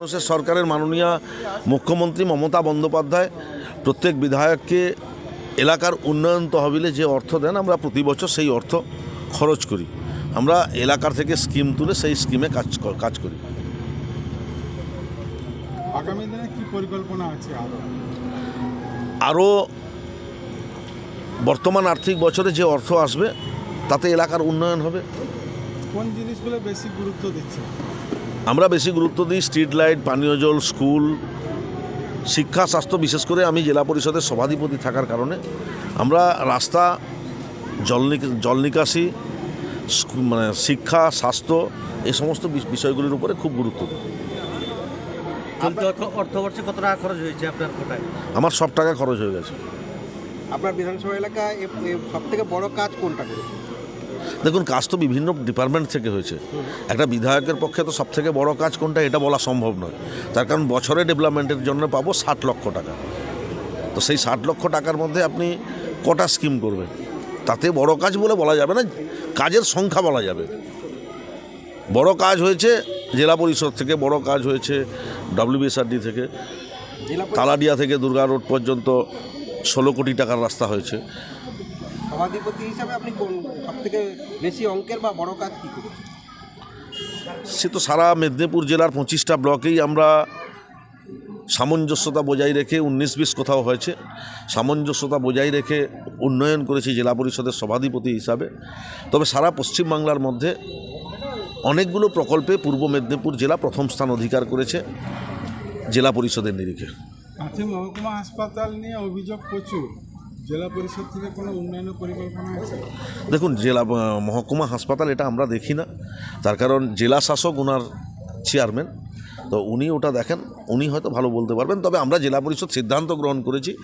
মানুষের সরকারের মাননীয় মুখ্যমন্ত্রী মমতা বন্দ্যোপাধ্যায় প্রত্যেক বিধায়ককে এলাকার উন্নয়ন তহবিলে যে অর্থ দেন আমরা প্রতি বছর সেই অর্থ খরচ করি। আমরা এলাকার থেকে স্কিম তুলে সেই স্কিমে কাজ কাজ করি। আগামী দিনে কি পরিকল্পনা আছে আরও বর্তমান আর্থিক বছরে যে অর্থ আসবে তাতে এলাকার উন্নয়ন হবে। কোন জিনিসগুলো বেশি গুরুত্ব দিচ্ছে? আমরা বেশি গুরুত্ব দিই স্ট্রিট লাইট পানীয় জল স্কুল শিক্ষা স্বাস্থ্য বিশেষ করে আমি জেলা পরিষদের সভাধিপতি থাকার কারণে। আমরা রাস্তা জল নিক- জল নিকাশি মানে শিক্ষা স্বাস্থ্য এই সমস্ত বিষয়গুলির উপরে খুব গুরুত্ব দিই। অর্থবর্ষে কত টাকা খরচ হয়েছে আপনার কোটায়? আমার সব টাকা খরচ হয়ে গেছে। আপনার বিধানসভা এলাকায় সব থেকে বড় কাজ কোনটা? দেখুন, কাজ তো বিভিন্ন ডিপার্টমেন্ট থেকে হয়েছে। একটা বিধায়কের পক্ষে তো সব থেকে বড় কাজ কোনটা, এটা বলা সম্ভব নয়। তার কারণ বছরে ডেভেলপমেন্টের জন্য পাবো ষাট লক্ষ টাকা। তো সেই ষাট লক্ষ টাকার মধ্যে আপনি কটা স্কিম করবেন? তাতে বড় কাজ বলে বলা যাবে না, কাজের সংখ্যা বলা যাবে। বড় কাজ হয়েছে জেলা পরিষদ থেকে, বড় কাজ হয়েছে ডব্লিউবিএসআরডি থেকে, তালাডিয়া থেকে দুর্গা রোড পর্যন্ত ষোলো কোটি টাকার রাস্তা হয়েছে। সভাধিপতি হিসাবে আপনি কোন সব থেকে বেশি অঙ্কের বা বড় কাজ কি করেছেন? সে তো সারা মেদিনীপুর জেলার পঁচিশটা ব্লকেই আমরা সামঞ্জস্যতা বজায় রেখে উনিশ বিশ কোথাও হয়েছে সামঞ্জস্যতা বজায় রেখে উন্নয়ন করেছি জেলা পরিষদের সভাধিপতি হিসাবে। তবে সারা পশ্চিমবাংলার মধ্যে অনেকগুলো প্রকল্পে পূর্ব মেদিনীপুর জেলা প্রথম স্থান অধিকার করেছে জেলা পরিষদের নিরিখে। মহকুমা হাসপাতাল নিয়ে অভিযোগ প্রচুর। দেখুন জেলা মহকুমা হাসপাতাল এটা আমরা দেখি না। তার কারণ জেলা শাসক ওনার চেয়ারম্যান তো উনি ওটা দেখেন, উনি হয়তো ভালো বলতে পারবেন। তবে আমরা জেলা পরিষদ সিদ্ধান্ত গ্রহণ করেছি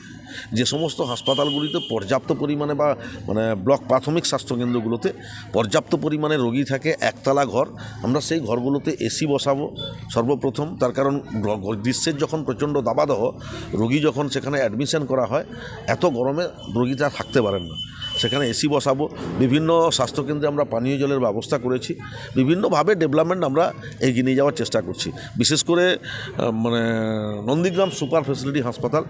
যে সমস্ত হাসপাতালগুলিতে পর্যাপ্ত পরিমাণে বা মানে ব্লক প্রাথমিক স্বাস্থ্যকেন্দ্রগুলোতে পর্যাপ্ত পরিমাণে রোগী থাকে, একতলা ঘর। আমরা সেই ঘরগুলোতে এসি বসাবো সর্বপ্রথম। তার কারণ গ্র- গ্র- গ্রীষ্মের যখন প্রচণ্ড দাবাদহ, রোগী যখন সেখানে অ্যাডমিশন করা হয়, এত গরমে রোগীটা থাকতে পারেন না। সেখানে এসি বসাবো, বিভিন্ন স্বাস্থ্যকেন্দ্রে আমরা পানীয় জলের ব্যবস্থা করেছি, বিভিন্নভাবে ডেভেলপমেন্ট আমরা এগিয়ে নিয়ে যাওয়ার চেষ্টা করছি। বিশেষ করে মানে নন্দীগ্রাম সুপার ফেসিলিটি হাসপাতাল,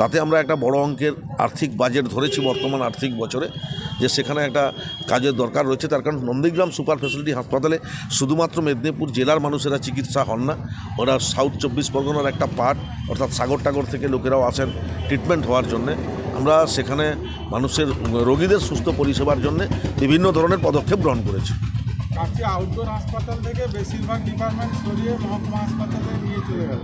তাতে আমরা একটা বড় অঙ্কের আর্থিক বাজেট ধরেছি বর্তমান আর্থিক বছরে, যে সেখানে একটা কাজের দরকার রয়েছে, তার কারণ নন্দীগ্রাম সুপার ফেসিলিটি হাসপাতালে শুধুমাত্র মেদিনীপুর জেলার মানুষেরা চিকিৎসা হন না, ওরা সাউথ চব্বিশ পরগনার একটা পার্ট অর্থাৎ সাগর টাগর থেকে লোকেরাও আসেন ট্রিটমেন্ট হওয়ার জন্যে। আমরা সেখানে মানুষের রোগীদের সুস্থ পরিষেবার জন্য বিভিন্ন ধরনের পদক্ষেপ গ্রহণ করেছি। কাছে আউটডোর হাসপাতাল থেকে বেশিরভাগ ডিপার্টমেন্ট সরিয়ে মহকুমা হাসপাতালে নিয়ে চলে গেল।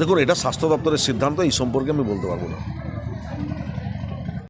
দেখুন এটা স্বাস্থ্য দপ্তরের সিদ্ধান্ত এই সম্পর্কে আমি বলতে পারব না।